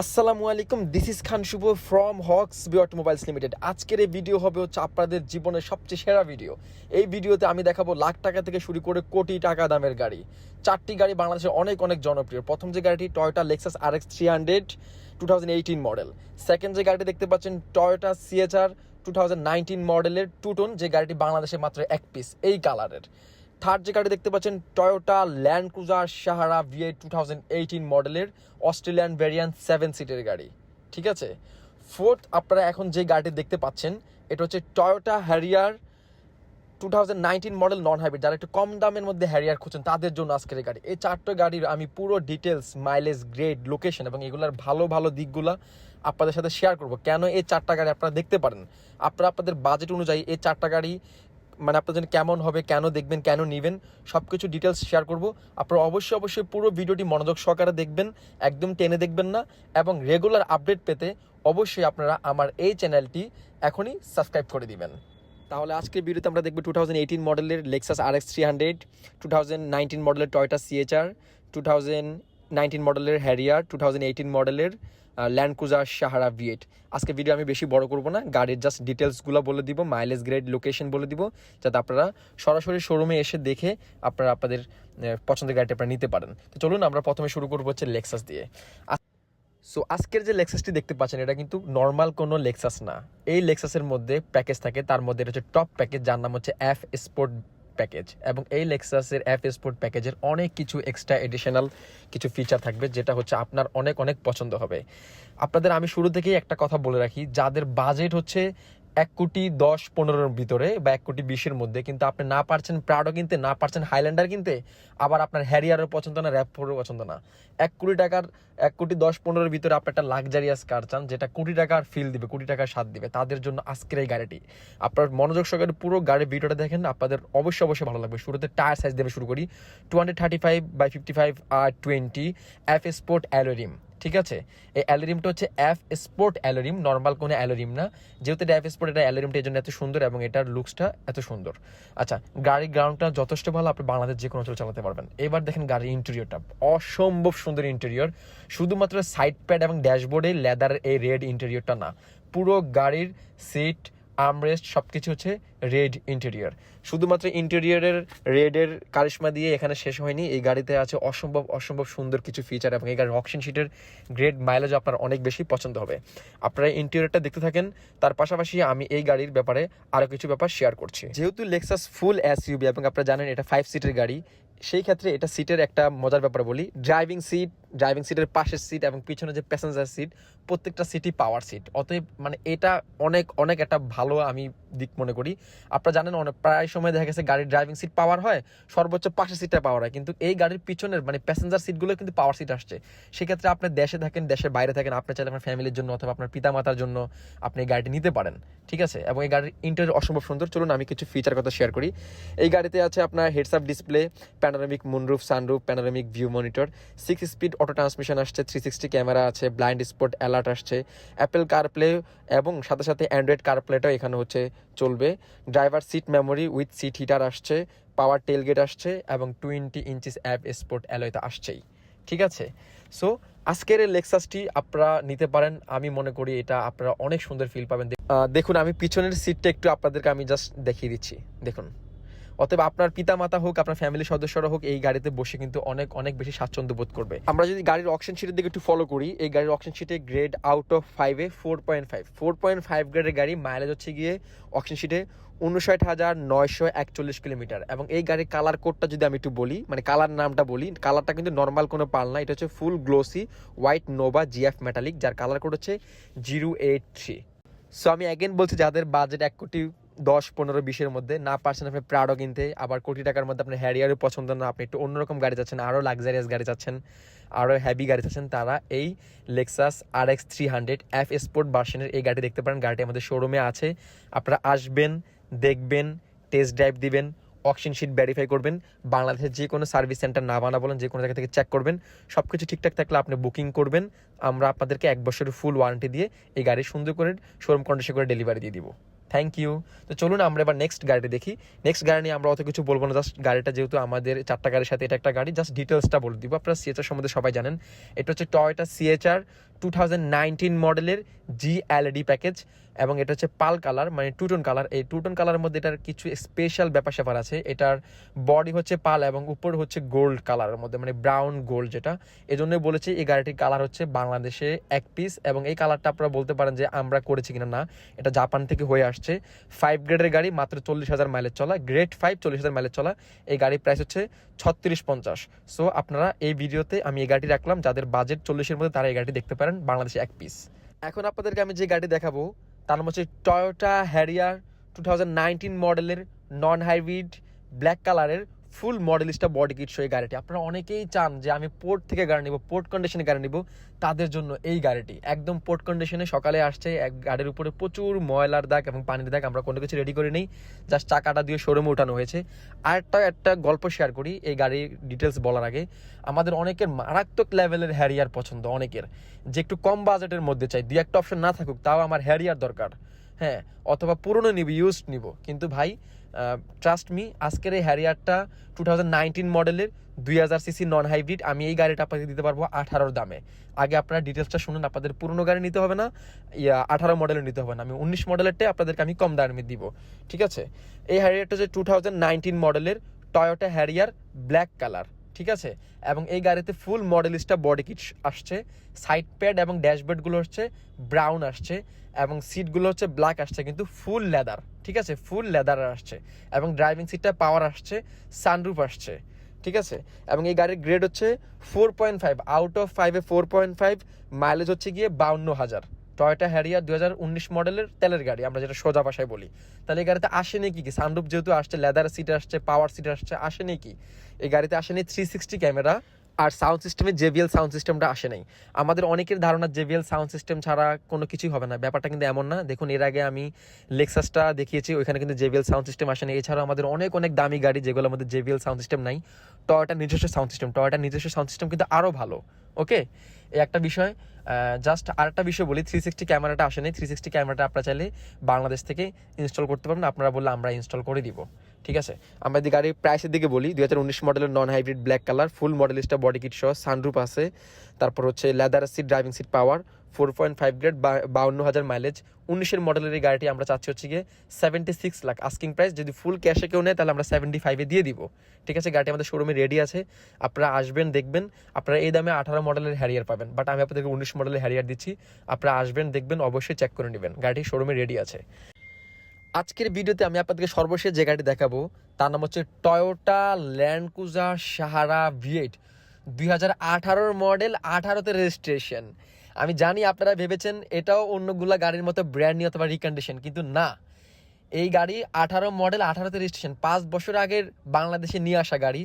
আসসালামু আলাইকুম this is Khan Shuvo from Haq's bay automobiles limited আজকের এই ভিডিও হবে হচ্ছে আপনাদের জীবনের সবচেয়ে সেরা ভিডিও এই ভিডিওতে আমি দেখাবো লাখ টাকা থেকে শুরু করে কোটি টাকা দামের গাড়ি। চারটি গাড়ি বাংলাদেশের অনেক অনেক জনপ্রিয়। প্রথম যে গাড়িটি Toyota Lexus R X three hundred two thousand eighteen model second যে গাড়িটি দেখতে পাচ্ছেন Toyota C H R two thousand nineteen মডেলের টুটন যে গাড়িটি বাংলাদেশে মাত্র এক পিস এই কালারের থার্ড যে গাড়ি দেখতে পাচ্ছেন Toyota Land Cruiser Sahara V eight two thousand eighteen মডেলের অস্ট্রেলিয়ান ভ্যারিয়ান্ট সেভেন সিটের গাড়ি, ঠিক আছে? ফোর্থ আপনারা এখন যে গাড়িটি দেখতে পাচ্ছেন, এটা হচ্ছে Toyota Harrier two thousand nineteen model non hybrid যারা একটু কম দামের মধ্যে হ্যারিয়ার খুঁজছেন, তাদের জন্য আজকের এই গাড়ি। এই চারটে গাড়ির আমি পুরো ডিটেলস মাইলেজ গ্রেড লোকেশন এবং এগুলোর ভালো ভালো দিকগুলো আপনাদের সাথে শেয়ার করব। কেন এই চারটা গাড়ি আপনারা দেখতে পারেন? আপনারা আপনাদের বাজেট অনুযায়ী এই চারটা গাড়ি মানে আপনার জন্য কেমন হবে, কেন দেখবেন, কেন নেবেন সব কিছু ডিটেলস শেয়ার করব। আপনারা অবশ্যই অবশ্যই পুরো ভিডিওটি মনোযোগ সহকারে দেখবেন, একদম টেনে দেখবেন না, এবং রেগুলার আপডেট পেতে অবশ্যই আপনারা আমার এই চ্যানেলটি এখনই সাবস্ক্রাইব করে দিবেন। তাহলে আজকের ভিডিওতে আমরা দেখব টু থাউজেন্ড এইটিন মডেলের Lexus R X three hundred two thousand nineteen মডেলের টয়টা সিএচআর টু থাউজেন্ড মডেলের হ্যারিয়ার টু থাউজেন্ড এইটিন মডেলের Land Cruiser Sahara V eight আজকে ভিডিও আমি বেশি বড় করব না, গাড়ির জাস্ট ডিটেলসগুলো বলে দিব মাইলেজ গ্রেড লোকেশন বলে দিব, যাতে আপনারা সরাসরি শোরুমে এসে দেখে আপনারা আপনাদের পছন্দের গাড়িটা আপনারা নিতে পারেন। তো চলুন, আমরা প্রথমে শুরু করব হচ্ছে লেক্সাস দিয়ে। সো আজকের যে লেক্সাসটি দেখতে পাচ্ছেন, এটা কিন্তু নর্মাল কোনো লেক্সাস না। এই লেক্সাসের মধ্যে প্যাকেজ থাকে, তার মধ্যে এটা হচ্ছে টপ প্যাকেজ যার নাম হচ্ছে এফ স্পোর্ট প্যাকেজ এবং এই লেক্সাসের এফ স্পোর্ট প্যাকেজের অনেক কিছু এক্সট্রা এডিশনাল কিছু ফিচার থাকবে, যেটা হচ্ছে আপনার অনেক অনেক পছন্দ হবে। আপনাদের আমি শুরু থেকেই একটা কথা বলে রাখি, যাদের বাজেট হচ্ছে এক কোটি দশ পনেরোর ভিতরে বা এক কোটি বিশের মধ্যে কিন্তু আপনি না পারছেন প্রাডো কিনতে, না পারছেন হাইল্যান্ডার কিনতে, আবার আপনার হ্যারিয়ারও পছন্দ না র্যাপ ফোরও পছন্দ না। এক কোটি টাকার, এক কোটি দশ পনেরোর ভিতরে আপনি একটা লাক্সারিয়াস কার চান, যেটা কোটি টাকার ফিল দিবে, কোটি টাকার স্বাদ দিবে, তাদের জন্য আজকের এই গাড়িটি। আপনার মনোযোগ সহকারে পুরো গাড়ির ভিডিওটা দেখেন, আপনাদের অবশ্যই অবশ্যই ভালো লাগবে। শুরুতে টায়ার সাইজ দেবে শুরু করি two hundred thirty five by fifty five R twenty F sport alloy rim ঠিক আছে? এই অ্যালোরিমটা হচ্ছে অ্যাফ স্পোর্ট অ্যালোরিম নর্মাল কোনো অ্যালোরিম না। যেহেতু এটা এফ স্পোর্ট এটা অ্যালোরিমটা এই জন্য এত সুন্দর এবং এটার লুকসটা এত সুন্দর। আচ্ছা গাড়ির গ্রাউন্ডটা যথেষ্ট ভালো, আপনি বাংলাদেশ যে কোনো অঞ্চলে চালাতে পারবেন। এবার দেখেন গাড়ির ইন্টেরিয়রটা অসম্ভব সুন্দর ইন্টেরিয়র শুধুমাত্র সাইড প্যাড এবং ড্যাশবোর্ডে লেদার এই রেড ইন্টেরিয়রটা না। পুরো গাড়ির সিট আর্মরেস্ট সব কিছু হচ্ছে রেড ইন্টেরিয়র শুধুমাত্র ইন্টেরিয়রের রেডের কারিশমা দিয়ে এখানে শেষ হয়নি। এই গাড়িতে আছে অসম্ভব অসম্ভব সুন্দর কিছু ফিচার এবং এই গাড়ির অকশন শিটের গ্রেড মাইলেজ আপনার অনেক বেশি পছন্দ হবে। আপনারা ইন্টেরিয়রটা দেখতে থাকেন। তার পাশাপাশি আমি এই গাড়ির ব্যাপারে আরও কিছু ব্যাপার শেয়ার করছি। যেহেতু লেক্সাস ফুল এসইউবি এবং আপনারা জানেন এটা ফাইভ সিটের গাড়ি, সেই ক্ষেত্রে এটা সিটের একটা মজার ব্যাপার বলি। ড্রাইভিং সিট ড্রাইভিং সিটের পাশের সিট এবং পিছনে যে প্যাসেঞ্জার সিট প্রত্যেকটা সিটই পাওয়ার সিট অতএব মানে এটা অনেক অনেক একটা ভালো আমি দিক মনে করি। আপনারা জানেন, অনেক, প্রায় সময় দেখা গেছে গাড়ির ড্রাইভিং সিট পাওয়ার হয়, সর্বোচ্চ পাশের সিটটা পাওয়ার হয়। কিন্তু এই গাড়ির পিছনের মানে প্যাসেঞ্জার সিটগুলো কিন্তু পাওয়ার সিট আসছে। সেক্ষেত্রে আপনি দেশে থাকেন, দেশের বাইরে থাকেন, আপনি চাইলে আপনার ফ্যামিলির জন্য অথবা আপনার পিতামাতার জন্য আপনি এই গাড়িটি নিতে পারেন। ঠিক আছে? এবং এই গাড়ির ইন্টারিয়র অসম্ভব সুন্দর। চলুন আমি কিছু ফিচার কথা শেয়ার করি। এই গাড়িতে আছে আপনার heads up display panoramic moonroof sunroof panoramic view monitor six speed auto transmission আসছে থ্রি সিক্সটি ক্যামেরা আছে ব্লাইন্ড স্পট অ্যালার্ট আসছে অ্যাপেল কারপ্লে এবং সাথে সাথে অ্যান্ড্রয়েড কারপ্লেটাও এখানে হচ্ছে চলবে। Driver seat memory with seat heater আসছে পাওয়ার টেলগেট আসছে এবং twenty inches F sport alloy আসছেই। ঠিক আছে? সো আজকের এই লেক্সাসটি আপনারা নিতে পারেন। আমি মনে করি এটা আপনারা অনেক সুন্দর ফিল পাবেন। দেখুন, আমি পিছনের সিটটা একটু আপনাদেরকে আমি জাস্ট দেখিয়ে দিচ্ছি। দেখুন। অতএব আপনার পিতা মাতা হোক, আপনার ফ্যামিলির সদস্যরা হোক, এই গাড়িতে বসে কিন্তু অনেক অনেক বেশি স্বাচ্ছন্দ্য বোধ করবে। আমরা যদি গাড়ির অকশন শিটের দিকে একটু ফলো করি, এই গাড়ির অকশন শিটে গ্রেড আউট অফ ফাইভে four point five four point five গ্রেডের গাড়ি মাইলেজ হচ্ছে গিয়ে অকশন শিটে উনষাট হাজার নয়শো একচল্লিশ কিলোমিটার। এবং এই গাড়ির কালার কোডটা যদি আমি একটু বলি মানে কালার নামটা বলি কালারটা কিন্তু নর্মাল কোনো পাল না, এটা হচ্ছে full glossy white nova GF metallic যার কালার কোড হচ্ছে জিরো এইট থ্রি সো আমি অ্যাগেন বলছি, যাদের বাজেট এক কোটি দশ, পনেরো, বিশের মধ্যে না পারছেন আপনি প্রাডো কিনতে, আবার কোটি টাকার মধ্যে আপনার হ্যারিয়ারও পছন্দ না, আপনি একটু অন্যরকম গাড়ি চাচ্ছেন আরও লাক্সারিয়াস গাড়ি চাচ্ছেন আরও হ্যাভি গাড়ি চাচ্ছেন, তারা এই Lexus R X three hundred F sport ভার্সনের এই গাড়ি দেখতে পারেন। গাড়িটি আমাদের শোরুমে আছে। আপনারা আসবেন, দেখবেন টেস্ট ড্রাইভ দিবেন অকশন শিট ভেরিফাই করবেন, বাংলাদেশের যে কোনো সার্ভিস সেন্টার না বানা বলেন, যে কোনো জায়গা থেকে চেক করবেন সব কিছু ঠিকঠাক থাকলে আপনি বুকিং করবেন। আমরা আপনাদেরকে এক বছরের ফুল ওয়ারেন্টি দিয়ে এই গাড়ি সুন্দর করে শোরুম কন্ডিশন করে ডেলিভারি দিয়ে দিব। থ্যাংক ইউ তো চলুন আমরা এবার নেক্সট গাড়িটি দেখি। নেক্সট গাড়ি নিয়ে আমরা অত কিছু বলব না জাস্ট গাড়িটা যেহেতু আমাদের চারটা গাড়ির সাথে এটা একটা গাড়ি জাস্ট ডিটেলসটা বলে দিব। আপনারা সিএচআর সম্বন্ধে সবাই জানেন। এটা হচ্ছে Toyota C H R two thousand nineteen মডেলের জি এলইডি প্যাকেজ এবং এটা হচ্ছে পাল কালার মানে টুটন কালার। এই টুটন কালারের মধ্যে এটার কিছু স্পেশাল ব্যাপার স্যাপার আছে। এটার বডি হচ্ছে পাল এবং উপর হচ্ছে গোল্ড কালারের মধ্যে মানে ব্রাউন গোল্ড যেটা। এই জন্যই বলেছি এই গাড়িটির কালার হচ্ছে বাংলাদেশে এক পিস এবং এই কালারটা আপনারা বলতে পারেন যে আমরা করেছি কিনা না। এটা জাপান থেকে হয়ে আসছে। ফাইভ গ্রেডের গাড়ি মাত্র চল্লিশ হাজার মাইলেজ চলা। গ্রেড ফাইভ চল্লিশ হাজার মাইলেজ চলা। এই গাড়ির প্রাইস হচ্ছে ছত্রিশ পঞ্চাশ। সো আপনারা এই ভিডিওতে আমি এই গাড়ি রাখলাম। যাদের বাজেট চল্লিশের মধ্যে, তারা এই গাড়ি দেখতে পারেন বাংলাদেশে এক পিস এখন আপনাদেরকে আমি যে গাড়ি দেখাবো, তার নাম হচ্ছে Toyota Harrier two thousand nineteen মডেলের নন হাইব্রিড ব্ল্যাক কালারের ফুল মডেলিস্টা বডি কিট এই গাড়িটি আপনারা অনেকেই চান যে আমি পোর্ট থেকে গাড়ি নিব পোর্ট কন্ডিশনে গাড়ি নিব, তাদের জন্য এই গাড়িটি একদম পোর্ট কন্ডিশনে সকালে আসছে, এক গাড়ির উপরে প্রচুর ময়লার দাগ এবং পানির দাগ, আমরা কোনো কিছু রেডি করে নেই জাস্ট চাকাটা দিয়ে শোরুমে উঠানো হয়েছে। আর একটা একটা গল্প শেয়ার করি এই গাড়ির ডিটেলস বলার আগে। আমাদের অনেকের মারাত্মক লেভেলের হ্যারিয়ার পছন্দ, অনেকের। যে একটু কম বাজেটের মধ্যে চাই, দুই একটা অপশন না থাকুক, তাও আমার হ্যারিয়ার দরকার। হ্যাঁ অথবা পুরনো নিব ইউজড নিব। কিন্তু ভাই ট্রাস্ট মি আজকের এই হ্যারিয়ারটা টু থাউজেন্ড নাইনটিন মডেলের দুই হাজার সিসি নন হাইব্রিড আমি এই গাড়িটা আপনাকে দিতে পারব আঠারোর দামে। আগে আপনারা ডিটেলসটা শুনুন, আপনাদের পুরনো গাড়ি নিতে হবে না, ইয়া, আঠারো মডেলের নিতে হবে না। আমি উনিশ মডেলেরটাই আপনাদেরকে আমি কম দামে দিব, ঠিক আছে? এই হ্যারিয়ারটা হচ্ছে টু থাউজেন্ড নাইনটিন মডেলের টয়োটা হ্যারিয়ার ব্ল্যাক কালার ঠিক আছে? এবং এই গাড়িতে ফুল মডেলিস্টা বডি কিট আসছে সাইড প্যাড এবং ড্যাশবোর্ডগুলো হচ্ছে ব্রাউন আসছে এবং সিটগুলো হচ্ছে ব্ল্যাক আসছে, কিন্তু ফুল লেদার ঠিক আছে? ফুল লেদার আসছে এবং ড্রাইভিং সিটটা পাওয়ার আসছে সানরুফ আসছে, ঠিক আছে? এবং এই গাড়ির গ্রেড হচ্ছে four point five out of ফাইভে ফোর পয়েন্ট ফাইভ মাইলেজ হচ্ছে গিয়ে বাউন্ন হাজার। টয়টা হ্যারিয়ার দু হাজার উনিশ মডেলের তেলের গাড়ি, আমরা যেটা সোজা ভাষায় বলি। তাহলে এই গাড়িতে আসেনি কি কি? সানরুফ যেহেতু আসছে, লেদার সিট আসছে, পাওয়ার সিট আসছে, আসেনি কি? এই গাড়িতে আসেনি থ্রি সিক্সটি ক্যামেরা আর সাউন্ড সিস্টেমে জেবিএল সাউন্ড সিস্টেমটা আসে নাই। আমাদের অনেকের ধারণা জেবিএল সাউন্ড সিস্টেম ছাড়া কোনো কিছুই হবে না। ব্যাপারটা কিন্তু এমন না। দেখুন, এর আগে আমি লেক্সাসটা দেখিয়েছি, ওইখানে কিন্তু জেবিএল সাউন্ড সিস্টেম আসে না এছাড়াও আমাদের অনেক অনেক দামি গাড়ি যেগুলো আমাদের জেবিএল সাউন্ড সিস্টেম নাই। টয়টার নিজস্ব সাউন্ড সিস্টেম। টয়টার নিজস্ব সাউন্ড সিস্টেম কিন্তু আরও ভালো। ওকে? এই একটা বিষয় জাস্ট আরেকটা বিষয় বলি থ্রি সিক্সটি ক্যামেরাটা আসেনি। থ্রি সিক্সটি ক্যামেরাটা আপনারা চাইলে বাংলাদেশ থেকে ইনস্টল করতে পারবেন। আপনারা বললে আমরা ইনস্টল করে দিব। ঠিক আছে? আমরা যদি গাড়ির প্রাইসের দিকে বলি। দু হাজার উনিশ মডেলের non hybrid black colour full Modellista body kit সহ সানরুপ আছে। তারপর হচ্ছে leather seat driving seat power four point five grade বাউন্ন হাজার মাইলেজ উনিশের মডেলের এই গাড়িটি আমরা চাচ্ছি হচ্ছে গিয়ে seventy six lakh asking price যদি ফুল ক্যাশে কেউ নেয়, তাহলে আমরা সেভেন্টি ফাইভে দিয়ে দিব। ঠিক আছে, গাড়িটি আমাদের শোরুমে রেডি আছে। আপনারা আসবেন, দেখবেন। আপনারা এই দামে আঠারো মডেলের হ্যারিয়ার পাবেন। বাট আমি আপনাদেরকে উনিশ মডেলের হ্যারিয়ার দিচ্ছি। আপনারা আসবেন, দেখবেন, অবশ্যই চেক করে নেবেন। গাড়িটি শোরুমে রেডি আছে। আজকের ভিডিওতে আমি আপনাদেরকে সর্বশেষ যে গাড়ি দেখাবো, তার নাম হচ্ছে Toyota Land Cruiser Sahara V eight দুই হাজার আঠারোর মডেল আঠারোতে রেজিস্ট্রেশন আমি জানি আপনারা ভেবেছেন এটাও অন্যগুলা গাড়ির মতো ব্র্যান্ড নিয়ে অথবা রিকন্ডিশন কিন্তু না। এই গাড়ি আঠারো মডেল আঠারোতে রেজিস্ট্রেশন পাঁচ বছর আগের বাংলাদেশে নিয়ে আসা গাড়ি,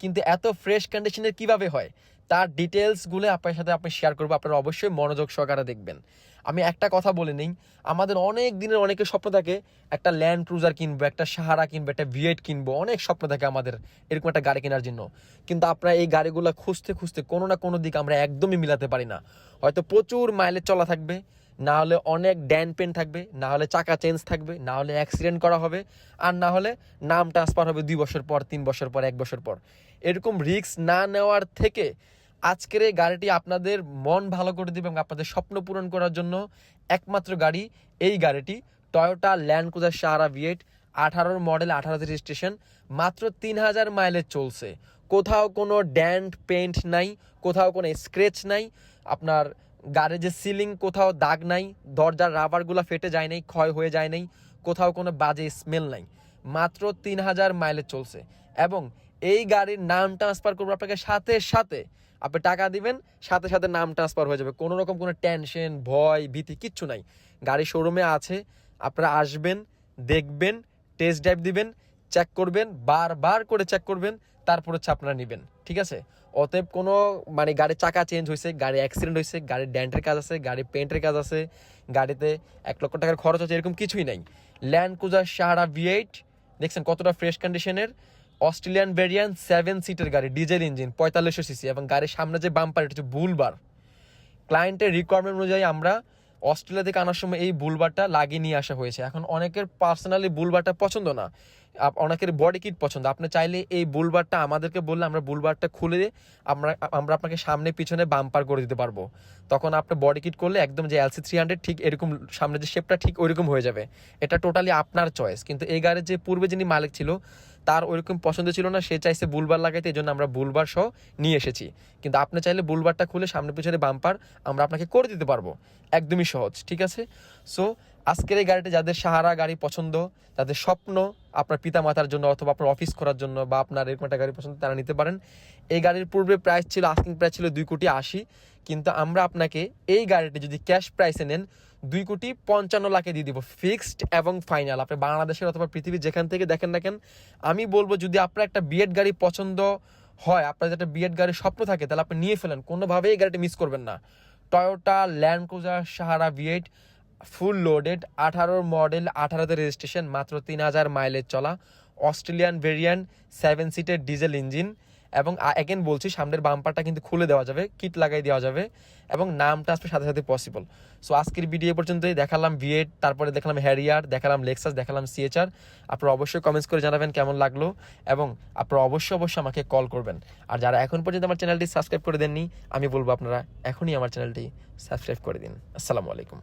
কিন্তু এত ফ্রেশ কন্ডিশনের কীভাবে হয়? তার ডিটেলসগুলো আপনার সাথে আপনি শেয়ার করব। আপনারা অবশ্যই মনোযোগ সহকারে দেখবেন। আমি একটা কথা বলে নিই, আমাদের অনেক দিনের অনেকের স্বপ্ন থাকে, একটা ল্যান্ড ক্রুজার কিনবো, একটা সাহারা কিনবো, একটা ভিয়েট কিনবো, অনেক স্বপ্ন থাকে আমাদের, এরকম একটা গাড়ি কেনার জন্য। কিন্তু আপনারা এই গাড়িগুলো খুঁজতে খুঁজতে কোনো না কোনো দিক আমরা একদমই মিলাতে পারি না। হয়তো প্রচুর মাইলেজ চলা থাকবে, না হলে অনেক ড্যান পেন থাকবে, না হলে চাকা চেঞ্জ থাকবে, না হলে অ্যাক্সিডেন্ট করা হবে, আর না হলে নাম ট্রান্সফার হবে দুই বছর পর, তিন বছর পর, এক বছর পর। এরকম রিস্ক না নেওয়ার থেকে আজকের এই গাড়িটি আপনাদের মন ভালো করে দিবে এবং আপনাদের স্বপ্ন পূরণ করার জন্য একমাত্র গাড়ি এই গাড়িটি Toyota Land Cruiser Sahara V eight আঠারোর মডেল আঠারোতে রেজিস্ট্রেশন মাত্র তিন হাজার মাইলেজ চলছে। কোথাও কোনো ড্যান্ট পেন্ট নাই, কোথাও কোনো স্ক্রেচ নাই, আপনার গাড়ির যে সিলিং কোথাও দাগ নাই, দরজার রাবারগুলো ফেটে যায় নাই, ক্ষয় হয়ে যায় নাই, কোথাও কোনো বাজে স্মেল নাই। মাত্র তিন হাজার মাইলেজ চলছে। এবং এই গাড়ির নাম ট্রান্সফার করব আপনাকে সাথে সাথে আপনি টাকা দিবেন, সাথে সাথে নাম ট্রান্সফার হয়ে যাবে। কোনো রকম কোনো টেনশন ভয়, ভীতি কিচ্ছু নাই। গাড়ি শোরুমে আছে, আপনারা আসবেন, দেখবেন টেস্ট ড্রাইভ দিবেন চেক করবেন, বারবার করে চেক করবেন, তারপর হচ্ছে আপনারা নেবেন। ঠিক আছে? অতএব কোনো মানে গাড়ির চাকা চেঞ্জ হয়েছে গাড়ি অ্যাক্সিডেন্ট হয়েছে গাড়ির ড্যান্টের কাজ আছে, গাড়ির পেন্টের কাজ আছে, গাড়িতে এক লক্ষ টাকার খরচ আছে এরকম কিছুই নাই। Land Cruiser Sahara V eight দেখছেন কতটা ফ্রেশ কন্ডিশনের অস্ট্রেলিয়ান ভেরিয়ান সেভেন সিটের গাড়ি ডিজেল ইঞ্জিন পঁয়তাল্লিশশো সিসি এবং গাড়ির সামনে যে বাম্পার এটা হচ্ছে বুলবার। ক্লায়েন্টের রিকোয়ারমেন্ট অনুযায়ী আমরা অস্ট্রেলিয়া থেকে আনার সময় এই বুলবারটা লাগিয়ে নিয়ে আসা হয়েছে। এখন অনেকের পার্সোনালি বুলবারটা পছন্দ না। অনেকের বডি কিট পছন্দ। আপনি চাইলে এই বুলবারটা আমাদেরকে বললে আমরা বুলবারটা খুলে আমরা আমরা আপনাকে সামনে পিছনে বাম্পার করে দিতে পারব। তখন আপনি বডি কিট করলে একদম যে এলসি থ্রি হান্ড্রেড ঠিক এরকম সামনে যে শেপটা ঠিক ওইরকম হয়ে যাবে। এটা টোটালি আপনার চয়েস কিন্তু এই গাড়ির যে পূর্বে যিনি মালিক ছিল তার ওইরকম পছন্দ ছিল না, সে চাইছে বুলবার লাগাইতে, এই জন্য আমরা বুলবার সহ নিয়ে এসেছি। কিন্তু আপনি চাইলে বুলবারটা খুলে সামনে পিছনে বাম্পার আমরা আপনাকে করে দিতে পারব। একদমই সহজ, ঠিক আছে? সো আজকের এই গাড়িটা যাদের সাহারা গাড়ি পছন্দ যাদের স্বপ্ন আপনার পিতা মাতার জন্য অথবা আপনার অফিস করার জন্য বা আপনার এরকম একটা গাড়ি পছন্দ, তারা নিতে পারেন। এই গাড়ির পূর্বে প্রাইস ছিল আস্কিং প্রাইস ছিল দুই কোটি আশি, কিন্তু আমরা আপনাকে এই গাড়িটি যদি ক্যাশ প্রাইসে নেন দুই কোটি পঞ্চান্ন লাখে দিয়ে দিব ফিক্সড এবং ফাইনাল আপনি বাংলাদেশের অথবা পৃথিবীর যেখান থেকে দেখেন দেখেন আমি বলব যদি আপনার একটা বিএড গাড়ি পছন্দ হয়, আপনার একটা বিএড গাড়ির স্বপ্ন থাকে, তাহলে আপনি নিয়ে ফেলেন। কোনোভাবেই গাড়িটি মিস করবেন না। Toyota Land Cruiser Sahara V eight full loaded আঠারোর মডেল আঠারোতে রেজিস্ট্রেশন মাত্র তিন হাজার মাইলেজ চলা। অস্ট্রেলিয়ান ভেরিয়েন্ট সেভেন সিটের ডিজেল ইঞ্জিন এবং অ্যাগেন বলছি, সামনের বাম্পারটা কিন্তু খুলে দেওয়া যাবে, কিট লাগাই দেওয়া যাবে, এবং নামটা আসবে সাথে সাথে পসিবল সো আজকের ভিডিও পর্যন্তই, দেখালাম ভিএড তারপরে দেখালাম হ্যারিয়ার দেখালাম লেক্সাস দেখালাম সিএচআর আপনারা অবশ্যই কমেন্টস করে জানাবেন কেমন লাগল, এবং আপনারা অবশ্যই অবশ্যই আমাকে কল করবেন। আর যারা এখন পর্যন্ত আমার চ্যানেলটি সাবস্ক্রাইব করে দেননি, আমি বলব আপনারা এখনই আমার চ্যানেলটি সাবস্ক্রাইব করে দিন। আসসালামু আলাইকুম।